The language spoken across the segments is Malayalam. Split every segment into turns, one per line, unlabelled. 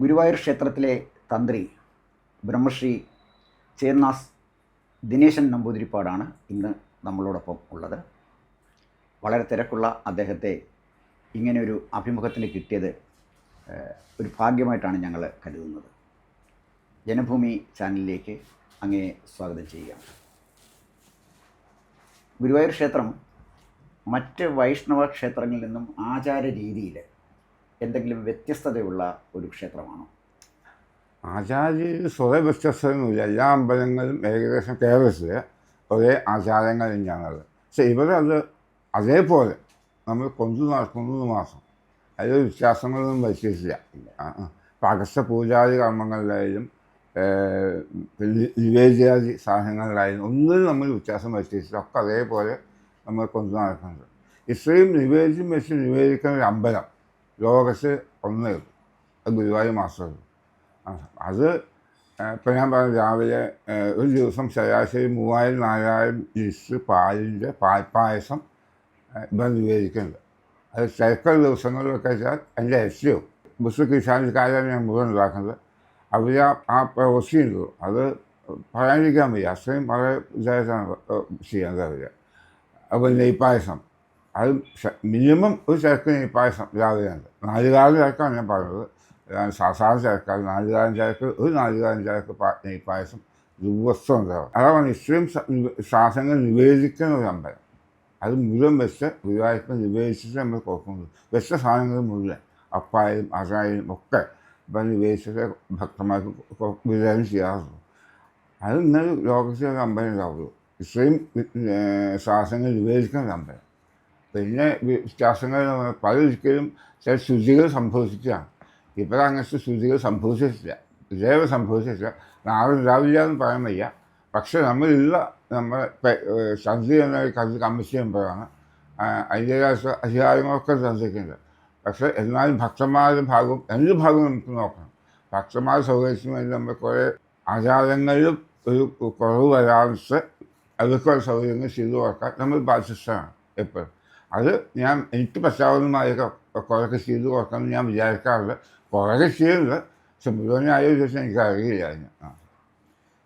ഗുരുവായൂർ ക്ഷേത്രത്തിലെ തന്ത്രി ബ്രഹ്മശ്രീ ചേന്നാസ് ദിനേശൻ നമ്പൂതിരിപ്പാടാണ് ഇന്ന് നമ്മളോടൊപ്പം ഉള്ളത്. വളരെ തിരക്കുള്ള അദ്ദേഹത്തെ ഇങ്ങനെ ഒരു അഭിമുഖത്തിന് കിട്ടിയത് ഒരു ഭാഗ്യമായിട്ടാണ് ഞങ്ങൾ കരുതുന്നത്. ജനഭൂമി ചാനലിലേക്ക് അങ്ങേ സ്വാഗതം ചെയ്യുകയാണ്. ഗുരുവായൂർ ക്ഷേത്രം മറ്റ് വൈഷ്ണവ ക്ഷേത്രങ്ങളിൽ നിന്നും ആചാര രീതിയിൽ എന്തെങ്കിലും വ്യത്യസ്തതയുള്ള ഒരു ക്ഷേത്രമാണോ?
ആചാര്യ സ്വയം വ്യത്യസ്തമൊന്നുമില്ല എല്ലാ അമ്പലങ്ങളും ഏകദേശം കേരളത്തിൽ ഒരേ ആചാരങ്ങൾ തന്നെയാണത് പക്ഷെ ഇവിടെ അത് അതേപോലെ നമ്മൾ കൊണ്ടു നടക്കുന്നത് മാസം അതിൽ വ്യത്യാസങ്ങളൊന്നും വരുത്തിയിട്ടില്ല. അഗസ്ത്യ പൂജാതി കർമ്മങ്ങളിലായാലും വിവേചാതി സാധനങ്ങളിലായാലും ഒന്നിനും നമ്മൾ വ്യത്യാസം വരുത്തിയിട്ടില്ല. ഒക്കെ അതേപോലെ നമ്മൾ കൊണ്ടു നടക്കുന്നത് ഇത്രയും നിവേദ്യം വെച്ച് നിവേദിക്കുന്ന ഒരു അമ്പലം ലോകത്ത് ഒന്നേ ഗുരുവായൂർ മാസ്റ്റർ അത് ഇപ്പം ഞാൻ പറഞ്ഞു രാവിലെ ഒരു ദിവസം ശരാശരി മൂവായിരം നാലായിരം ലിറ്റർ പാലിന്റെ പാൽപ്പായസം ഇവർ നിവേദിക്കുന്നുണ്ട് അത് തിരക്കുള്ള ദിവസങ്ങളിലൊക്കെ വെച്ചാൽ എന്റെ എസ്യോ. ബസ് കിസാനിക്കാരാണ് ഞാൻ മുഴുവൻ ഉണ്ടാക്കുന്നത്. അവർ ആ ആ പ്രവൃത്തിയുണ്ടോ അത് പറയാതിരിക്കാൻ വയ്യ. അത്രയും വളരെ ഇതായിട്ടാണ് ചെയ്യുന്നത് അവർ അപ്പോൾ നെയ്പ്പായസം അത് മിനിമം ഒരു ചരക്കിന് ഈ രാവിലെ ഉണ്ട് നാലുകാലം ചരക്കാണ് ഞാൻ പറഞ്ഞത് സാധാരണ ചരക്കാണ്. നാലുകാലം ചരക്ക് ഒരു നാലുകാലം ചരക്ക് പാ നെയ്പ്പായസം ദിവസം ഉണ്ടാവും അതാണ് ഇത്രയും ശ്വാസങ്ങൾ നിവേദിക്കുന്ന ഒരു അമ്പലം. അത് മുഴുവൻ വെച്ച് ഗുരുവായൂരപ്പൻ നിവേദിച്ചിട്ട് നമ്മൾ കൊടുക്കുന്നത്. വെച്ച സാധനങ്ങൾ മുഴുവൻ അപ്പായാലും അതായാലും ഒക്കെ ഇപ്പം നിവേദിച്ചിട്ട് ഭക്തന്മാർക്ക് വിതരണം ചെയ്യാറുള്ളൂ. അത് ഇന്നൊരു ലോകത്തിൽ ഒരു അമ്പലം ഉണ്ടാവുള്ളൂ. ഇത്രയും ശ്വാസങ്ങൾ നിവേദിക്കുന്ന ഒരു അമ്പലം. പിന്നെ വി- വ്യത്യാസങ്ങൾ എന്ന് പല ഒരിക്കലും ചില ശുചികൾ സംഭവിച്ചിട്ടാണ് ഇപ്പോൾ അങ്ങനത്തെ ശുചികൾ സംഭവിച്ചിട്ടില്ല. ഇതേവരെ സംഭവിച്ചിട്ടില്ല. നാളെ ഉണ്ടാവില്ല എന്ന് പറയാൻ വയ്യ. പക്ഷെ നമ്മളുള്ള നമ്മൾ സന്ധി എന്ന കരുത് കമ്മിറ്റി ചെയ്യുമ്പോഴാണ് അതിന്റെതായ അധികാരങ്ങളൊക്കെ സന്ധിക്കുന്നുണ്ട് പക്ഷേ എന്നാലും ഭക്തന്മാരുടെ ഭാഗവും രണ്ട് ഭാഗവും നമുക്ക് നോക്കണം. ഭക്തന്മാർ സൗകര്യത്തിന് വേണ്ടി നമ്മൾ കുറേ ആചാരങ്ങളിലും ഒരു കുറവ് വരാതെ അവർക്കുള്ള സൗകര്യങ്ങൾ ചെയ്തു കൊടുക്കാൻ നമ്മൾ ബാധ്യസ്ഥരാണ് എപ്പോഴും. അത് ഞാൻ എനിക്ക് പറ്റാവുന്നതുമായ കുറേയൊക്കെ ചെയ്തു കൊടുക്കണം ഞാൻ വിചാരിക്കാറുണ്ട് കുറേയൊക്കെ ചെയ്യുന്നത് പക്ഷെ മുഴുവനായ ദിവസം എനിക്ക് അറിയില്ല അതിന് ആ.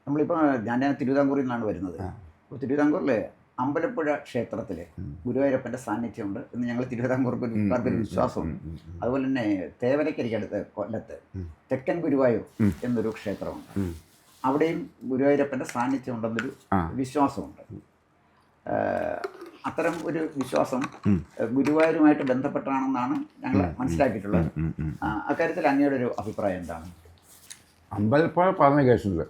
നമ്മളിപ്പോൾ ഞാൻ തിരുവിതാംകൂറിൽ നിന്നാണ് വരുന്നത്. അപ്പോൾ തിരുവിതാംകൂറിലെ അമ്പലപ്പുഴ ക്ഷേത്രത്തിൽ. ഗുരുവായൂരപ്പന്റെ സാന്നിധ്യമുണ്ട് എന്ന് ഞങ്ങൾ തിരുവിതാംകൂർക്ക് ഒരു
വിഭാഗത്തിൽ
വിശ്വാസമുണ്ട്. അതുപോലെ തന്നെ തേവരക്കരിക്കടുത്ത് കൊല്ലത്ത് തെക്കൻ ഗുരുവായൂർ എന്നൊരു ക്ഷേത്രമുണ്ട്. അവിടെയും ഗുരുവായൂരപ്പന്റെ സാന്നിധ്യം ഉണ്ടെന്നൊരു വിശ്വാസമുണ്ട്. അത്തരം ഒരു വിശ്വാസം ഗുരുവായൂരുമായിട്ട് ബന്ധപ്പെട്ടാണെന്നാണ് ഞങ്ങൾ മനസ്സിലാക്കിയിട്ടുള്ളത്. അക്കാര്യത്തിൽ അങ്ങയുടെ ഒരു അഭിപ്രായം എന്താണ്?
അമ്പലപ്പുഴ പറഞ്ഞ കേസുണ്ട്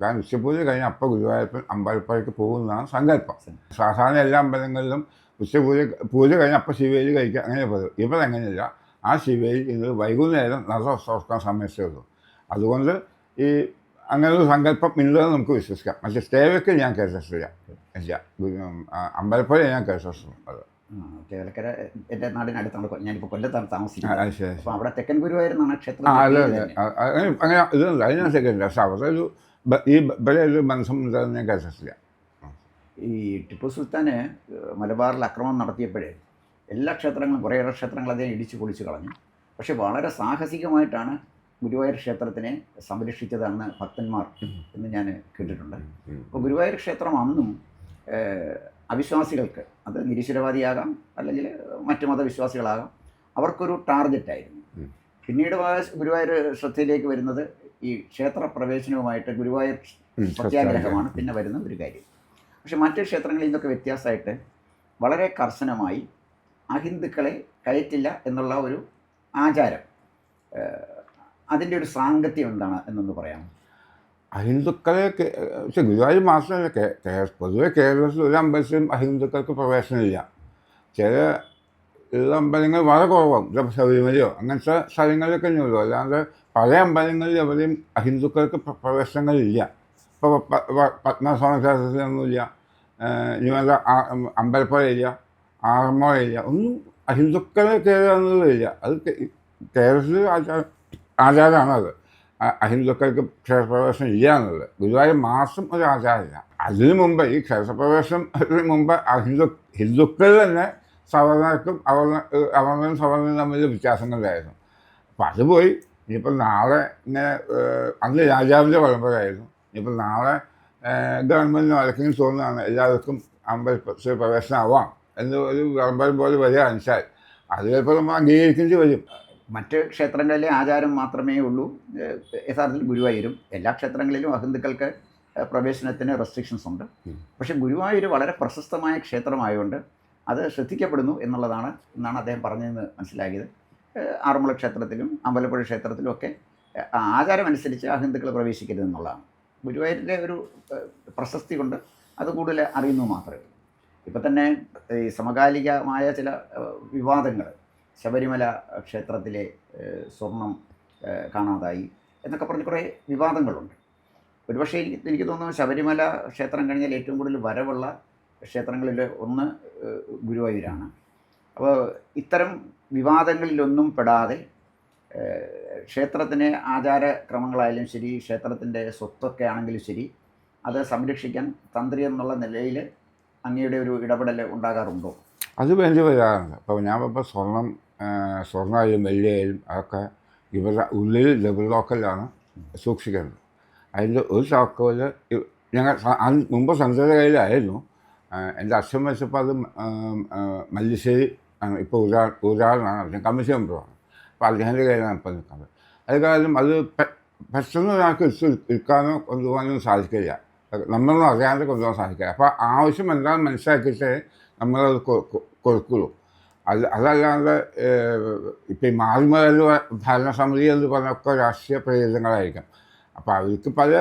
കാരണം ഉച്ചപൂജ കഴിഞ്ഞ അപ്പം ഗുരുവായൂരപ്പൻ അമ്പലപ്പുഴയ്ക്ക് പോകുന്നതാണ് സങ്കല്പം. സാധാരണ എല്ലാ അമ്പലങ്ങളിലും ഉച്ചപൂജ പൂജ കഴിഞ്ഞ അപ്പം ശിവേലി കഴിക്കുക അങ്ങനെ പതിവ് ഇവിടെ അങ്ങനെയല്ല. ആ ശിവേലി ഇന്ന് വൈകുന്നേരം നട തുറക്കാൻ സമയത്തേ ഉള്ളൂ. അതുകൊണ്ട് ഈ അങ്ങനെ ഒരു സങ്കല്പം ഇല്ലെന്ന് നമുക്ക് വിശ്വസിക്കാം. പക്ഷേ സ്റ്റേവയ്ക്ക് ഞാൻ കേട്ടിട്ടില്ല ഇല്ല. അമ്പലപ്പുഴ ഞാൻ കേട്ടിട്ടുള്ളൂ അത്.
ആ, ചേലക്കര എന്റെ നാടിനടുത്താണ് ഞാനിപ്പോൾ കൊല്ലത്താണ് താമസിക്കുന്നത്. അപ്പോൾ അവിടെ തെക്കൻ
ഗുരുവായൂരെന്നാണ്
ക്ഷേത്രം
അതെ അതെ അങ്ങനെ അങ്ങനെ ഇതുണ്ട് ഞാൻ സെക്കൻഡ് പക്ഷെ അവിടെ ഒരു ഈ ഇവിടെ ഒരു ബന്ധം ഞാൻ കേട്ടിട്ടില്ല
ഈ ടിപ്പു സുൽത്താന് മലബാറിൽ ആക്രമണം നടത്തിയപ്പോഴേ എല്ലാ ക്ഷേത്രങ്ങളും കുറേയേറെ ക്ഷേത്രങ്ങൾ അദ്ദേഹം ഇടിച്ചു പൊളിച്ചു കളഞ്ഞു. പക്ഷെ വളരെ സാഹസികമായിട്ടാണ് ഗുരുവായൂർ ക്ഷേത്രത്തിനെ സംരക്ഷിച്ചതാണ് ഭക്തന്മാർ എന്ന് ഞാൻ കേട്ടിട്ടുണ്ട്. അപ്പോൾ ഗുരുവായൂർ ക്ഷേത്രം അന്നും അവിശ്വാസികൾക്ക് അത് നിരീശ്വരവാദിയാകാം അല്ലെങ്കിൽ മറ്റു മതവിശ്വാസികളാകാം അവർക്കൊരു ടാർഗറ്റായിരുന്നു. പിന്നീട് ഗുരുവായൂർ ശ്രദ്ധയിലേക്ക് വരുന്നത് ഈ ക്ഷേത്ര പ്രവേശനവുമായിട്ട് ഗുരുവായൂർ സത്യാഗ്രഹമാണ്. പിന്നെ വരുന്ന ഒരു കാര്യം. പക്ഷെ മറ്റു ക്ഷേത്രങ്ങളിൽ നിന്നൊക്കെ വ്യത്യാസമായിട്ട് വളരെ കർശനമായി അഹിന്ദുക്കളെ കയറ്റില്ല എന്നുള്ള ഒരു ആചാരം അതിന്റെ ഒരു സാങ്കത്യം എന്താണ് എന്നൊന്ന് പറയാം
അഹിന്ദുക്കളെ പക്ഷെ ഗുരുവായൂർ മാത്രമല്ല കേ പൊതുവെ കേരളത്തിൽ ഒരു അമ്പലത്തിലും അഹിന്ദുക്കൾക്ക് പ്രവേശനമില്ല. ചില ഉള്ള അമ്പലങ്ങൾ വളരെ കുറവാകും ശബരിമലയോ അങ്ങനത്തെ സ്ഥലങ്ങളിലൊക്കെ ഉള്ളൂ അല്ലാതെ പല അമ്പലങ്ങളിൽ എവിടെയും അഹിന്ദുക്കൾക്ക് പ്രവേശനങ്ങളില്ല. ഇപ്പോൾ പത്മസ്വാമി ക്ഷേത്രത്തിലൊന്നുമില്ല. ഇനിമല്ല അമ്പലപ്പുഴയില്ല ആറന്മുളയില്ല ഒന്നും അഹിന്ദുക്കളെ കയറുകയെന്നുള്ളതില്ല അത് കേരളത്തിൽ ആചാരം ആചാരമാണ് അത് അ- അഹിന്ദുക്കൾക്ക് ക്ഷേത്രപ്രവേശനം ഇല്ല എന്നുള്ളത് ഗുരുവായൂർ മാസം ഒരു ആചാരമില്ല. അതിനു മുമ്പ് ഈ ക്ഷേത്രപ്രവേശനത്തിന് മുമ്പ് അഹിന്ദു ഹിന്ദുക്കൾ തന്നെ സവർണർക്കും അവർണ അവർണനും സവർണനും തമ്മിൽ വ്യത്യാസങ്ങളിലായിരുന്നു അപ്പം അത് പോയി. ഇനിയിപ്പോൾ നാളെ ഇങ്ങനെ അന്ന് രാജാവിന്റെ പരമ്പരയായിരുന്നു. ഇനിയിപ്പോൾ നാളെ ഗവൺമെന്റിന് ആർക്കെങ്കിലും തോന്നുന്നതാണ് എല്ലാവർക്കും അമ്പലത്തിൽ പ്രവേശനമാവാം എന്ന് ഒരു വിളംബരം പോലെ വരിക അനുസരിച്ചാൽ അത് ചിലപ്പോൾ നമ്മൾ അംഗീകരിക്കേണ്ടി വരും.
മറ്റ് ക്ഷേത്രങ്ങളിലെ ആചാരം മാത്രമേ ഉള്ളൂ. യഥാർത്ഥത്തിൽ ഗുരുവായൂരും എല്ലാ ക്ഷേത്രങ്ങളിലും അഹിന്ദുക്കൾക്ക് പ്രവേശനത്തിന് റെസ്ട്രിക്ഷൻസ് ഉണ്ട്. പക്ഷെ ഗുരുവായൂർ വളരെ പ്രശസ്തമായ ക്ഷേത്രമായതുകൊണ്ട് അത് ശ്രദ്ധിക്കപ്പെടുന്നു എന്നുള്ളതാണ് എന്നാണ് അദ്ദേഹം പറഞ്ഞതെന്ന് മനസ്സിലാക്കിയത്. ആറന്മുള ക്ഷേത്രത്തിലും അമ്പലപ്പുഴ ക്ഷേത്രത്തിലും ഒക്കെ ആചാരമനുസരിച്ച് അഹിന്ദുക്കൾ പ്രവേശിക്കരുത് എന്നുള്ളതാണ്. ഗുരുവായൂരിന്റെ ഒരു പ്രശസ്തി കൊണ്ട് അത് കൂടുതൽ അറിയുന്നു മാത്രമേ ഇപ്പം തന്നെ ഈ സമകാലികമായ ചില വിവാദങ്ങൾ ശബരിമല ക്ഷേത്രത്തിലെ സ്വർണം കാണാതായി എന്നൊക്കെ പറഞ്ഞ് കുറേ വിവാദങ്ങളുണ്ട്. ഒരുപക്ഷേ എനിക്ക് തോന്നുന്നു ശബരിമല ക്ഷേത്രം കഴിഞ്ഞാൽ ഏറ്റവും കൂടുതൽ വരവുള്ള ക്ഷേത്രങ്ങളിൽ ഒന്ന് ഗുരുവായൂരാണ്. അപ്പോൾ ഇത്തരം വിവാദങ്ങളിലൊന്നും പെടാതെ ക്ഷേത്രത്തിന് ആചാരക്രമങ്ങളായാലും ശരി ക്ഷേത്രത്തിന്റെ സ്വത്തൊക്കെ ആണെങ്കിലും ശരി അത് സംരക്ഷിക്കാൻ തന്ത്രി എന്നുള്ള നിലയിൽ അങ്ങയുടെ ഒരു ഇടപെടൽ ഉണ്ടാകാറുണ്ടോ?
അത് വലിയ വരാറുണ്ട് അപ്പോൾ ഞാൻ ഇപ്പോൾ സ്വർണം സ്വർണമായാലും വെള്ളിയായാലും അതൊക്കെ ഇവരുടെ ഉള്ളിൽ ഡബിൾ ലോക്കലാണ് സൂക്ഷിക്കുന്നത്. അതിന്റെ ഒരു ചാക്കോൽ ഞങ്ങൾ മുമ്പ് സഞ്ചാര കയ്യിലായിരുന്നു എന്റെ അച്ഛൻ വെച്ചപ്പോൾ അത് മല്ലിശ്ശേരി ആണ് ഇപ്പോൾ ഉദാ ഉദാഹരണമാണ് അദ്ദേഹം കമ്മീഷൻ മെമ്പറാണ് അപ്പോൾ അദ്ദേഹത്തിന്റെ കയ്യിലാണ് ഇപ്പോൾ നിൽക്കുന്നത്. അത് കാരണം അത് പെട്ടെന്ന് ഒരാൾക്ക് എടുക്കാനോ കൊണ്ടുപോകാനോ സാധിക്കില്ല. നമ്മളൊന്നും അറിയാതെ കൊണ്ടുപോകാൻ സാധിക്കില്ല. അപ്പോൾ ആവശ്യം എന്താണെന്ന് മനസ്സിലാക്കിയിട്ട് നമ്മളത് കൊടുക്കുള്ളൂ. അത് അതല്ലാതെ ഇപ്പം ഈ മാറിമല ഭരണസമിതി എന്ന് പറഞ്ഞൊക്കെ രാഷ്ട്രീയ പ്രേരിതങ്ങളായിരിക്കാം. അപ്പോൾ അവർക്ക് പല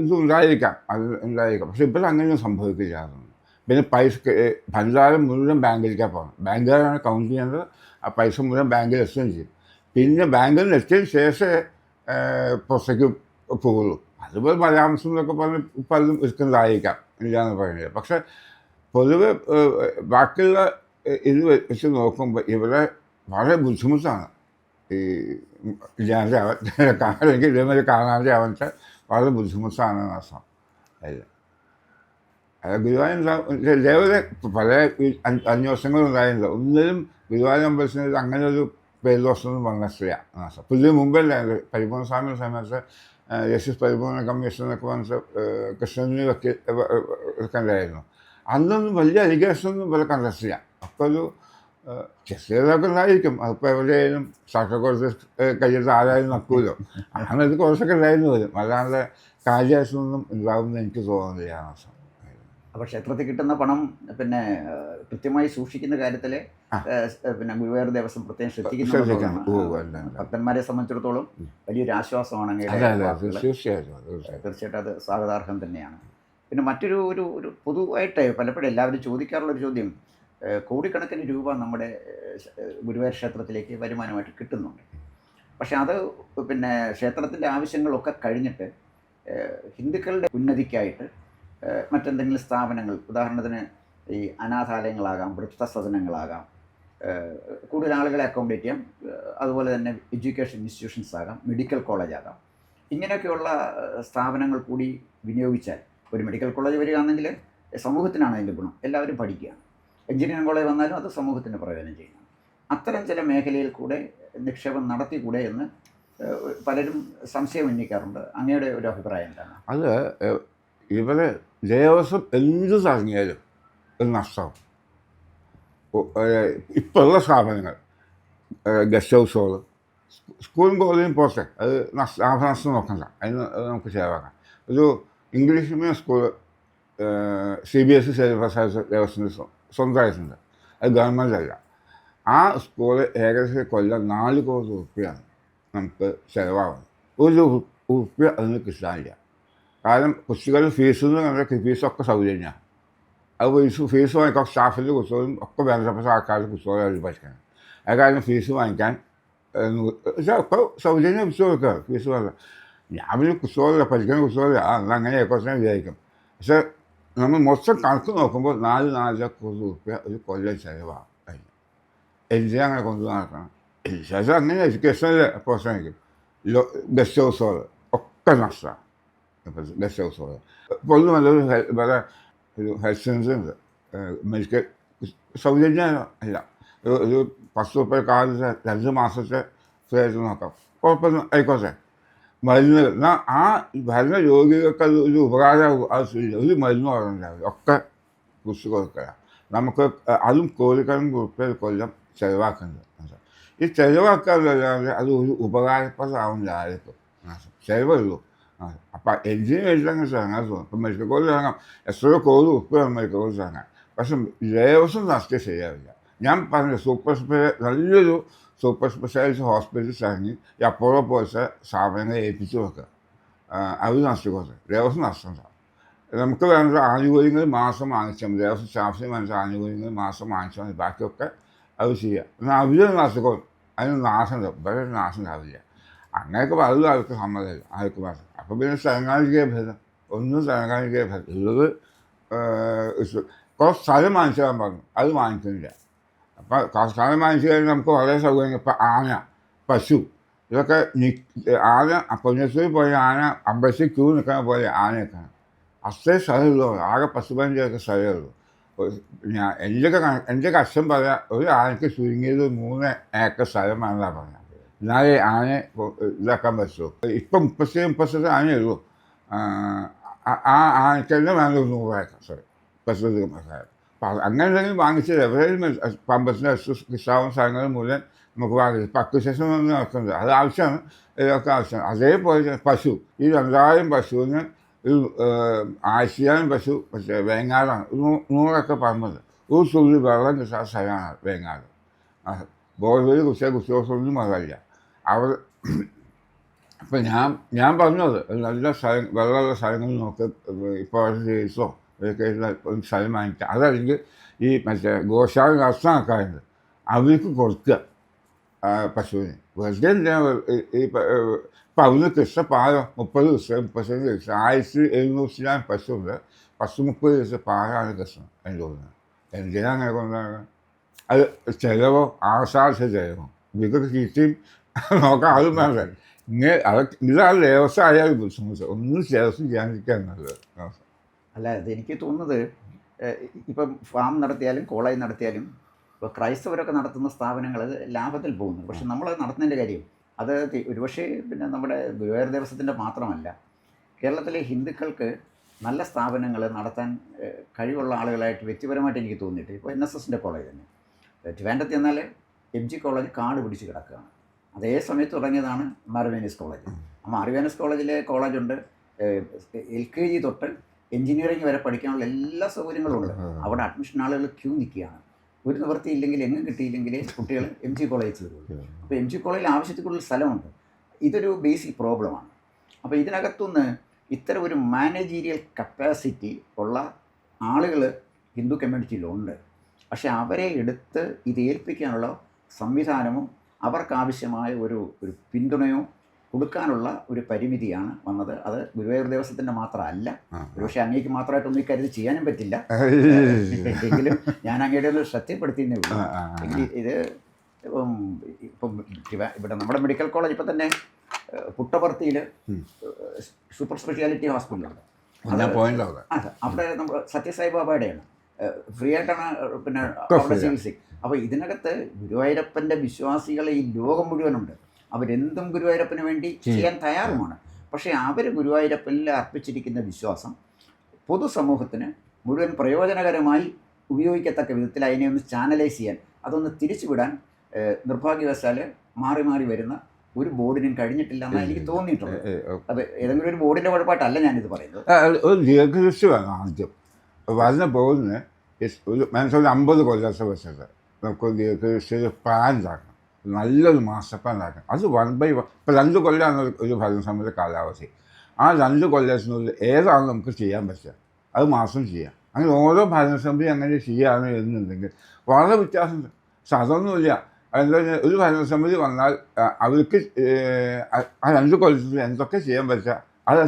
ഇതും ഉണ്ടായിരിക്കാം അത് ഉണ്ടായിരിക്കാം. പക്ഷെ ഇപ്പോൾ അങ്ങനെയൊന്നും സംഭവിക്കില്ലായിരുന്നു പിന്നെ പൈസ ഭണ്ഡാരം മുഴുവൻ ബാങ്കിലേക്കാണ് പോകണം ബാങ്കുകാരാണ് കൗണ്ട് ചെയ്യുന്നത് ആ പൈസ മുഴുവൻ ബാങ്കിൽ എത്തുകയും ചെയ്യും. പിന്നെ ബാങ്കിൽ നിന്ന് എത്തിയതിന് ശേഷമേ പുറത്തേക്ക് പോകുള്ളൂ. അതുപോലെ പരാമർശം എന്നൊക്കെ പറഞ്ഞ് പലതും ഇരിക്കുന്നതായിരിക്കാം ഇല്ലാന്ന് പറയുന്നത്. പക്ഷേ പൊതുവെ ബാക്കിയുള്ള ഇത് വെച്ച് നോക്കുമ്പോൾ ഇവിടെ വളരെ ബുദ്ധിമുട്ടാണ്. ഈ ഇല്ലാതെ അല്ലെങ്കിൽ ഇതേമാതിരി കാണാതെ അവന്റെ വളരെ ബുദ്ധിമുട്ടാണ് അർത്ഥം അല്ല? ഗുരുവായൂർ ദേവത പല അന്വേഷണങ്ങളുണ്ടായില്ല ഒന്നിലും ഗുരുവായൂർ അമ്പലത്തിന് അങ്ങനെ ഒരു പേരുദോഷമൊന്നും വന്നിട്ടില്ല എന്നാണ് പുതിയ മുമ്പല്ലേ പരിപൂർണ സ്വാമി സമയത്ത് ജസ്റ്റിസ് പരിപൂർണ കമ്മീഷൻ എന്നൊക്കെ കൃഷ്ണന് വെക്കി ഒക്കെ അന്നൊന്നും വലിയ അലിഗേഷനൊന്നും ഇവരെ കണ്ടിട്ടില്ല അപ്പോൾ ഒരു ചെസ്റ്റിലൊക്കെ ഉണ്ടായിരിക്കും. അതിപ്പോൾ എവിടെയായാലും ചക്കക്കുറച്ച് കഴിയുന്ന ആരായാലും നക്കൂലോ. അങ്ങനെ ഇത് കുറച്ചൊക്കെ ഉണ്ടായിരുന്നു വരും അല്ലാതെ കാര്യമായിട്ടൊന്നും ഉണ്ടാവുമെന്ന് എനിക്ക് തോന്നുന്നില്ല ആ മാസം
അപ്പോൾ ക്ഷേത്രത്തിൽ കിട്ടുന്ന പണം പിന്നെ കൃത്യമായി സൂക്ഷിക്കുന്ന കാര്യത്തിൽ പിന്നെ ഗുരുവായൂർ ദേവസ്വം പ്രത്യേകം
അല്ല.
ഭക്തന്മാരെ സംബന്ധിച്ചിടത്തോളം വലിയൊരു ആശ്വാസമാണ്.
തീർച്ചയായിട്ടും
അത് സ്വാഗതാർഹം തന്നെയാണ്. പിന്നെ മറ്റൊരു ഒരു ഒരു പൊതുവായിട്ട് പലപ്പോഴും എല്ലാവരും ചോദിക്കാറുള്ളൊരു ചോദ്യം. ഏഹ്, കോടിക്കണക്കിന് രൂപ നമ്മുടെ ഗുരുവായൂർ ക്ഷേത്രത്തിലേക്ക് വരുമാനമായിട്ട് കിട്ടുന്നുണ്ട്. പക്ഷേ അത് പിന്നെ ക്ഷേത്രത്തിന്റെ ആവശ്യങ്ങളൊക്കെ കഴിഞ്ഞിട്ട് ഹിന്ദുക്കളുടെ ഉന്നതിക്കായിട്ട് മറ്റെന്തെങ്കിലും സ്ഥാപനങ്ങൾ ഉദാഹരണത്തിന് ഈ അനാഥാലയങ്ങളാകാം വൃദ്ധസദനങ്ങളാകാം കൂടുതൽ ആളുകളെ അക്കോമഡേറ്റ് ചെയ്യാം അതുപോലെ തന്നെ എഡ്യൂക്കേഷൻ ഇൻസ്റ്റിറ്റ്യൂഷൻസ് ആകാം മെഡിക്കൽ കോളേജ് ആകാം. ഇങ്ങനെയൊക്കെയുള്ള സ്ഥാപനങ്ങൾ കൂടി വിനിയോഗിച്ചാൽ ഒരു മെഡിക്കൽ കോളേജ് വരികയാണെങ്കിൽ സമൂഹത്തിനാണ് അതിന്റെ ഗുണം. എല്ലാവരും പഠിക്കുകയാണ്. എഞ്ചിനീയറിംഗ് കോളേജ് വന്നാലും അത് സമൂഹത്തിന് പ്രയോജനം ചെയ്യുന്നു അത്തരം ചില മേഖലയിൽ കൂടെ നിക്ഷേപം നടത്തിക്കൂടെ എന്ന് പലരും സംശയം ഉന്നയിക്കാറുണ്ട്. അങ്ങയുടെ ഒരു അഭിപ്രായം എന്താണ്?
അത് ഇവരെ ദേവസ്വം എന്ത് തുടങ്ങിയാലും ഒരു നഷ്ടം. ഇപ്പോൾ ഉള്ള സ്ഥാപനങ്ങൾ ഗസ്റ്റ് ഹൗസുകൾ സ്കൂളും കോളേജും പോട്ടെ അത് നഷ്ട ലാഭനഷ്ടം നോക്കണ്ട. അതിന് അത് നമുക്ക് ചെലവാക്കാം. ഒരു English medium school C B S E syllabus ദേവസ്വത്തിന്റെ സ്വന്തമായിട്ടുണ്ട്. അത് ഗവൺമെന്റ് അല്ല. ആ സ്കൂൾ ഏകദേശം കൊല്ലം നാല് കോടി റുപ്യാണ് നമുക്ക് ചിലവാകുന്നത്. ഒരു റുപ്യ അതിന് കിട്ടാനില്ല. കാരണം കുട്ടികളുടെ ഫീസ് എന്ന് പറഞ്ഞാൽ ഫീസൊക്കെ സൗജന്യമാണ്. അത് ഫീസ് ഫീസ് വാങ്ങിക്കാൻ സ്റ്റാഫിന്റെ കുട്ടികളും ഒക്കെ ബന്ധപ്പെട്ട ആൾക്കാരുടെ കുട്ടികളെ അവർ പഠിക്കണം. അത് കാരണം ഫീസ് വാങ്ങിക്കാൻ ഒക്കെ സൗജന്യം കുട്ടികൾക്ക് ഫീസ് വേണ്ട ഞാൻ പിന്നെ കുട്ടികളില്ല പഠിക്കുന്ന കുട്ടികളില്ല. ആ എന്നാൽ അങ്ങനെ കുറച്ച് വിചാരിക്കും. പക്ഷേ നമ്മൾ മൊത്തം കണക്ക് നോക്കുമ്പോൾ നാല് നാലര കോടി റുപ്യ ഒരു കൊല്ലം ചിലവാണ് അതിന് എന്തിനാ അങ്ങനെ കൊണ്ടു നടക്കണം. ശേഷം അങ്ങനെ എഡ്യൂക്കേഷനിൽ പ്രോത്സാഹിക്കും ലോ ഗസ്റ്റ് ഹൗസുകൾ ഒക്കെ നഷ്ടമാണ്. ഇപ്പം ഗസ്റ്റ് ഹൗസുകൾ ഇപ്പോൾ ഒന്നും നല്ലൊരു വേറെ ഒരു ഹെൽത്ത് സെന്റർ ഉണ്ട്. മെഡിക്കൽ സൗജന്യം അല്ല. ഒരു ഒരു പത്ത് മുപ്പത് കാലത്തെ രണ്ട് മാസത്തെ ഫ്രീ ആയിട്ട് നോക്കാം. കുഴപ്പമൊന്നും ആയിക്കോട്ടെ. മരുന്ന് എന്നാൽ ആ ഭരണ രോഗികൾക്ക് അത് ഒരു ഉപകാരം ഒരു മരുന്ന് പറഞ്ഞിട്ടുണ്ടാവില്ല ഒക്കെ കുറിച്ച് കൊടുക്കുക നമുക്ക് അതും കോടിക്കണക്കിന് റുപ്യ കൊല്ലം ചിലവാക്കുന്നുണ്ട് ഈ ചിലവാക്കാറില്ലാതെ അത് ഒരു ഉപകാരപ്രദമാവില്ല ആർക്കും ചിലവുള്ളൂ അപ്പം എന്തിനു എഴുതാൻ ഇറങ്ങാൻ തോന്നും ഇപ്പം മെഡിക്കൽ കോളേജ് ഇറങ്ങാം എത്രയോ കോടി ഉപ്പ് മെഡിക്കൽ കോളേജ് ഇറങ്ങാം പക്ഷെ ലേവസം നഷ്ടം ശരിയാവില്ല ഞാൻ പറഞ്ഞു സൂപ്പർ സ്പെ നല്ലൊരു സൂപ്പർ സ്പെഷ്യാലിറ്റി ഹോസ്പിറ്റൽസ് ഇറങ്ങി ഈ അപ്പോളോ പോലത്തെ സ്ഥാപനങ്ങളെ ഏൽപ്പിച്ചു വെക്കുക. അത് നഷ്ടപ്പെട്ടു ദേവസ്വം നഷ്ടം ഉണ്ടാവും. നമുക്ക് വേണ്ട ആനുകൂല്യങ്ങൾ മാസം വാങ്ങിച്ചാൽ മതി. ദേവസ്വം സ്റ്റാഫിന് വേണ്ട ആനുകൂല്യങ്ങൾ മാസം വാങ്ങിച്ചാൽ മതി. ബാക്കിയൊക്കെ അത് ചെയ്യുക എന്നാൽ അവരൊരു നഷ്ടപ്പെടും അതിന് നാശം ഉണ്ടാവും. നാശം ഉണ്ടാവില്ല. അങ്ങനെയൊക്കെ പലതും ആൾക്ക് സമ്മതമില്ല. ആൾക്ക് മാസം അപ്പം പിന്നെ സ്ഥലങ്കാലികയെ ഭേദം. ഒന്നും സ്ഥലങ്കാലികയെ ഭേദം. ഉള്ളത് കുറച്ച് സ്ഥലം വാങ്ങിച്ചാൽ പറഞ്ഞു. അത് വാങ്ങിക്കുന്നില്ല. അപ്പം സ്ഥലം മനുഷ്യർ നമുക്ക് വളരെ സൗകര്യം. ഇപ്പം ആന പശു ഇതൊക്കെ ആന പൊന്നശ്ശേരി പോയ ആന അമ്പലത്തിൽ ക്യൂ നിൽക്കാൻ പോലെ ആന അത്രേ സ്ഥലമുള്ളൂ. ആകെ പശുപഞ്ചൊക്കെ സ്ഥലമുള്ളൂ. ഞാൻ എന്റെയൊക്കെ എന്റെ കഷ്ടം പറയാം ഒരു ആനയ്ക്ക് ചുരുങ്ങിയത് മൂന്ന് ഏക്കർ സ്ഥലമാണെന്നാണ് പറഞ്ഞത്. എന്നാലേ ആനയെ ഇതാക്കാൻ പറ്റുള്ളൂ ഇപ്പം മുപ്പത്തി മുപ്പത്തെട്ട് ആനയുള്ളൂ ആ ആനയ്ക്ക് തന്നെ വേണ്ട നൂറ് ഏക്കർ. സോറി സ്ഥലം അപ്പം അങ്ങനെ എന്തെങ്കിലും വാങ്ങിച്ചത് എവിടെയും പമ്പസിന്റെ കിസാവും സാധനങ്ങൾ മുഴുവൻ നമുക്ക് വാങ്ങിച്ചു ഇപ്പം ശേഷം ഒന്നും നടക്കുന്നത് അത് ആവശ്യമാണ്. ഇതൊക്കെ ആവശ്യമാണ്. അതേപോലെ പശു. ഈ രണ്ടായിരം പശുവിന് ഒരു ആശിയാനും പശു പക്ഷേ വേങ്ങാടാണ്. നൂറൊക്കെ പറമ്പത് ഒരു തുള്ളി വെള്ളം കിട്ടാൻ സ്ഥലമാണ് വേങ്ങാട്. ബോർഡിൽ കുറിച്ച് കുത്തിയോസൊന്നും മതല്ല അവർ അപ്പം ഞാൻ ഞാൻ പറഞ്ഞത്. നല്ല സ്ഥലം വെള്ളമുള്ള സ്ഥലങ്ങൾ നോക്കി ഇപ്പോൾ ഇതൊക്കെ ഒരു സ്ഥലം വാങ്ങിക്കുക അതല്ലെങ്കിൽ ഈ മറ്റേ ഗോശാല ആൾക്കാരുണ്ട് അവർക്ക് കൊടുക്കുക. പശുവിന്. വെറുതെ ഈ ഇപ്പം അവിടുന്ന് കൃഷ്ണ പാലം മുപ്പത് ദിവസം മുപ്പത്തഞ്ച് ദിവസം ആയിരത്തി എഴുന്നൂറ് ശതമാനം പശുണ്ട് പശു മുപ്പത് ദിവസം പാലാണ് കൃഷ്ണൻ എനിക്ക് തോന്നുന്നത് എന്തിനാ അങ്ങനെ കൊണ്ടാണ് അത് ചിലവോ? ആശാശ ചിലവോ? ഇതൊക്കെ ചീത്തയും നോക്കാൻ അതും വേണ്ട. ഇങ്ങനെ അതൊക്കെ ഇതാണ് ആയാലും ബുദ്ധിമുട്ട്. ഒന്നും ദേവസ്വം ചെയ്യാതിരിക്കാൻ നല്ലത്.
അല്ല അത് എനിക്ക് തോന്നുന്നത് ഇപ്പം ഫാം നടത്തിയാലും കോളേജ് നടത്തിയാലും ഇപ്പോൾ ക്രൈസ്തവരൊക്കെ നടത്തുന്ന സ്ഥാപനങ്ങൾ ലാഭത്തിൽ പോകുന്നു പക്ഷെ നമ്മൾ നടത്തുന്നതിന്റെ കാര്യം അത് ഒരുപക്ഷെ പിന്നെ നമ്മുടെ ഗുരുവായൂർ ദേവസ്വത്തിന്റെ മാത്രമല്ല കേരളത്തിലെ ഹിന്ദുക്കൾക്ക് നല്ല സ്ഥാപനങ്ങൾ നടത്താൻ കഴിവുള്ള ആളുകളായിട്ട് വ്യക്തിപരമായിട്ട് എനിക്ക് തോന്നിയിട്ട് ഇപ്പോൾ എൻ എസ് എസിന്റെ കോളേജ് തന്നെ. ട്രിവാൻഡ്രത്ത് ചെന്നാൽ എം ജി കോളേജ് കാട് പിടിച്ച് കിടക്കുകയാണ്. അതേ സമയത്ത് തുടങ്ങിയതാണ് മാർവേനീസ് കോളേജ്. ആ മാർവേനീസ് കോളേജിലെ കോളേജുണ്ട് എൽ കെ ജി തൊട്ട് എഞ്ചിനീയറിംഗ് വരെ പഠിക്കാനുള്ള എല്ലാ സൗകര്യങ്ങളും ഉണ്ട്. അവിടെ അഡ്മിഷൻ ആളുകൾ ക്യൂ നിൽക്കുകയാണ്. ഒരു നിവൃത്തിയില്ലെങ്കിൽ എങ്ങും കിട്ടിയില്ലെങ്കിൽ കുട്ടികൾ എം ജി കോളേജ് ചേരുള്ളൂ അപ്പോൾ എം ജി കോളേജിൽ ആവശ്യത്തിൽ കൂടുതൽ സ്ഥലമുണ്ട്. ഇതൊരു ബേസിക് പ്രോബ്ലമാണ് അപ്പോൾ ഇതിനകത്തുനിന്ന് ഇത്തരം ഒരു മാനേജീരിയൽ കപ്പാസിറ്റി ഉള്ള ആളുകൾ ഹിന്ദു കമ്മ്യൂണിറ്റിയിലുണ്ട് പക്ഷേ അവരെ എടുത്ത് ഇത് ഏൽപ്പിക്കാനുള്ള സംവിധാനവും അവർക്കാവശ്യമായ ഒരു ഒരു പിന്തുണയോ കൊടുക്കാനുള്ള ഒരു പരിമിതിയാണ് വന്നത്. അത് ഗുരുവായൂർ ദേവസ്വത്തിന്റെ മാത്രമല്ല ഒരുപക്ഷെ അങ്ങേക്ക് മാത്രമായിട്ടൊന്നും ഇക്കാര്യത്തിൽ ചെയ്യാനും പറ്റില്ല. എങ്കിലും ഞാൻ അങ്ങയുടെ ഒന്ന് ശ്രദ്ധപ്പെടുത്തിയെന്നേ ഉള്ളൂ. ഇത് ഇപ്പം ഇപ്പം ഇവിടെ നമ്മുടെ മെഡിക്കൽ കോളേജ് ഇപ്പം തന്നെ പുട്ടപർത്തിയിൽ സൂപ്പർ സ്പെഷ്യാലിറ്റി ഹോസ്പിറ്റലുണ്ട്.
അവിടെ
നമ്മൾ സത്യസായി ബാബയുടെയാണ്. ഫ്രീ ആയിട്ടാണ് പിന്നെ അവിടെ
free
ചികിത്സ അപ്പോൾ ഇതിനകത്ത് ഗുരുവായൂരപ്പന്റെ വിശ്വാസികളെ ഈ ലോകം മുഴുവനുണ്ട്. അവരെന്തും ഗുരുവായൂരപ്പന് വേണ്ടി ചെയ്യാൻ തയ്യാറുമാണ്. പക്ഷേ അവർ ഗുരുവായൂരപ്പനിൽ അർപ്പിച്ചിരിക്കുന്ന വിശ്വാസം പൊതുസമൂഹത്തിന് മുഴുവൻ പ്രയോജനകരമായി ഉപയോഗിക്കത്തക്ക വിധത്തിൽ അതിനെ ഒന്ന് ചാനലൈസ് ചെയ്യാൻ അതൊന്ന് തിരിച്ചുവിടാൻ നിർഭാഗ്യവശാൽ മാറി മാറി വരുന്ന ഒരു ബോർഡിനും കഴിഞ്ഞിട്ടില്ല എന്നാണ് എനിക്ക് തോന്നിയിട്ടുള്ളത്. അത് ഏതെങ്കിലും ഒരു ബോർഡിന്റെ കുഴപ്പമായിട്ടല്ല ഞാനിത് പറയുന്നത്.
ഒരു- ആദ്യം. വരുന്ന ബോർഡിന് ഒരു മനസ്സിലൊരു അമ്പത് കൊല്ലത്തെ വെച്ചിട്ട് നമുക്ക് ദീർഘദൃഷ്ടി ഒരു പ്ലാൻ ഉണ്ടാക്കണം നല്ലൊരു മാസ്റ്റർ പ്ലാൻ ഉണ്ടാക്കണം അത് വൺ ബൈ വൺ ഇപ്പം രണ്ട് കൊല്ലമാണ് ഒരു- ഭരണ ഭരണസമിതി കാലാവധി. ആ രണ്ട് കൊല്ലത്തിനുള്ളിൽ ഏതാണ് നമുക്ക് ചെയ്യാൻ പറ്റുക? അത് മാസം ചെയ്യാം. അങ്ങനെ ഓരോ ഭരണസമിതി അങ്ങനെ ചെയ്യാന്ന് എന്നുണ്ടെങ്കിൽ വളരെ വ്യത്യാസമുണ്ട് സാധാരണമില്ല എന്താ ഒരു ഭരണസമിതി വന്നാൽ അവർക്ക് ആ- രണ്ട് കൊല്ലത്തിൽ എന്തൊക്കെ ചെയ്യാൻ പറ്റുക? അത്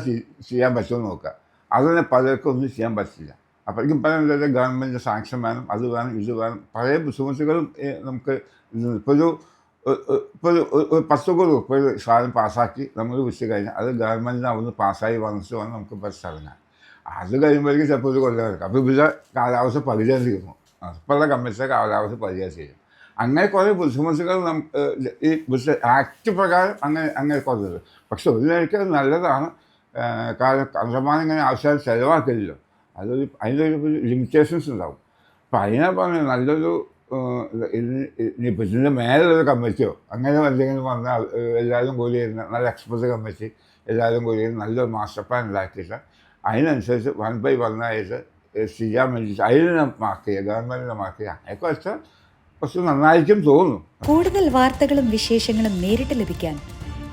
ചെയ്യാൻ പറ്റുമെന്ന് നോക്കുക. അതിനെ പലർക്കും ഒന്നും ചെയ്യാൻ പറ്റില്ല. അപ്പോഴേക്കും പല എന്താ ഗവൺമെന്റ് സാങ്ഷൻ വേണം അത് വേണം ഇത് വേണം പല ബുദ്ധിമുട്ടുകളും നമുക്ക് ഇപ്പോൾ ഒരു ഇപ്പോൾ ഒരു പത്ത് കോടി ഒരു സാധനം പാസ്സാക്കി നമ്മൾ വിളിച്ചു കഴിഞ്ഞാൽ അത് ഗവൺമെന്റിന് അവിടുന്ന് പാസ്സായി വന്നിട്ട് വേണം നമുക്ക് ഇറങ്ങാൻ അത് കഴിയുമ്പോഴേക്കും ചിലപ്പോൾ ഒരു കൊല്ലം എടുക്കും അപ്പോൾ ഇവിടെ കാലാവസ്ഥ പരിചയം തീർന്നു ഇപ്പോഴുള്ള കമ്മിറ്റിയുടെ കാലാവസ്ഥ പരിചയം ചെയ്യും അങ്ങനെ കുറേ ബുദ്ധിമുട്ടുകൾ നമുക്ക് ഈ ബുദ്ധ ആക്ട് പ്രകാരം അങ്ങനെ അങ്ങനെ കുറഞ്ഞത്. പക്ഷെ ഒരു നിലയ്ക്ക് അത് നല്ലതാണ്. കാരണം കണ്ടമാനം ഇങ്ങനെ ആവശ്യം ചിലവാക്കില്ലല്ലോ. അതൊരു അതിന്റെ ഒരു ലിമിറ്റേഷൻസ് ഉണ്ടാവും. അപ്പം അതിനെ പറഞ്ഞാൽ നല്ലൊരു ഇനിയിപ്പോൾ ഇതിന്റെ മേലുള്ളൊരു കമ്മിറ്റിയോ? അങ്ങനെ എന്തെങ്കിലും വന്നാൽ എല്ലാവരും കൂടി ഇരുന്ന് നല്ല എക്സ്പെർട്ട് കമ്മിറ്റി എല്ലാവരും കൂടി ഇരുന്ന് നല്ലൊരു മാസ്റ്റർ പ്ലാൻ ഉണ്ടാക്കിയിട്ട് അതിനനുസരിച്ച് വൺ ബൈ ഏഹ്, ചെയ്യാൻ വേണ്ടിയിട്ട് അതിനെ മാർക്ക് ചെയ്യുക ഗവൺമെന്റിനെ മാർക്ക് ചെയ്യുക അങ്ങനെയൊക്കെ വെച്ചാൽ കുറച്ച് നന്നായിരിക്കും തോന്നുന്നു.
കൂടുതൽ വാർത്തകളും വിശേഷങ്ങളും നേരിട്ട് ലഭിക്കാൻ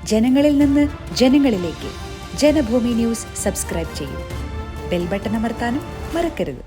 ജനങ്ങളിൽ നിന്ന് ജനങ്ങളിലേക്ക് ജനഭൂമി ന്യൂസ് സബ്സ്ക്രൈബ് ചെയ്യും. ബെൽ ബട്ടൺ അമർത്താനും മറക്കരുത്.